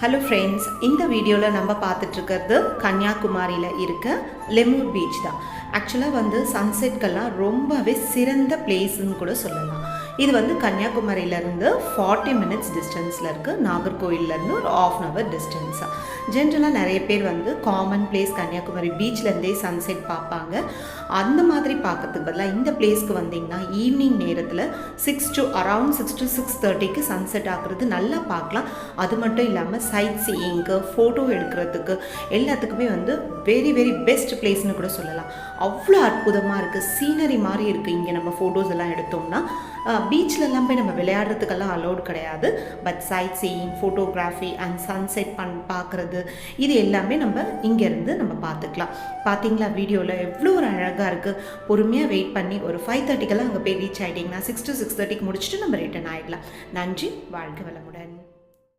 Hello friends இந்த வீடியோவில் நம்ம பார்த்துட்ருக்கிறது கன்னியாகுமரியில் இருக்க லெமூர் பீச் தான். ஆக்சுவலாக வந்து சன்செட்கெல்லாம் ரொம்பவே சிறந்த பிளேஸ்ன்னு கூட சொல்லலாம். இது வந்து கன்னியாகுமரியிலேருந்து ஃபார்ட்டி மினிட்ஸ் டிஸ்டன்ஸில் இருக்குது நாகர்கோவிலேருந்து ஒரு ஆஃப் அன் ஹவர் டிஸ்டன்ஸாக ஜென்ரலாக நிறைய பேர் வந்து காமன் பிளேஸ் கன்னியாகுமரி பீச்லேருந்தே சன்செட் பார்ப்பாங்க. அந்த மாதிரி பார்க்கறதுக்கு பதிலாக இந்த பிளேஸ்க்கு வந்தீங்கன்னா ஈவினிங் நேரத்தில் six to around six to six தேர்ட்டிக்கு சன்செட் ஆகுறது நல்லா பார்க்கலாம். அது மட்டும் இல்லாமல் சைட் சீயிங்க்கு ஃபோட்டோ எடுக்கிறதுக்கு எல்லாத்துக்குமே வந்து வெரி வெரி பெஸ்ட் பிளேஸ்னு கூட சொல்லலாம். அவ்வளோ அற்புதமாக இருக்குது சீனரி மாதிரி இருக்குது இங்கே நம்ம ஃபோட்டோஸ் எல்லாம் எடுத்தோம்னா பீச்லலாம் போய் நம்ம விளையாடுறதுக்கெல்லாம் அலோட் கிடையாது. But sightseeing photography and sunset பண் பார்க்குறது இது எல்லாமே நம்ம இங்கேருந்து நம்ம பார்த்துக்கலாம். பார்த்தீங்களா? வீடியோவில் எவ்வளோ ஒரு அழகாக இருக்குது பொறுமையாக வெயிட் பண்ணி ஒரு ஃபைவ் தேர்ட்டிக்கெல்லாம் அங்கே போய் ரீச் ஆகிட்டிங்கன்னா சிக்ஸ் டு சிக்ஸ் தேர்ட்டிக்கு முடிச்சுட்டு நம்ம ரிட்டர்ன் ஆகிடலாம் நன்றி. வாழ்க வளமுடன்.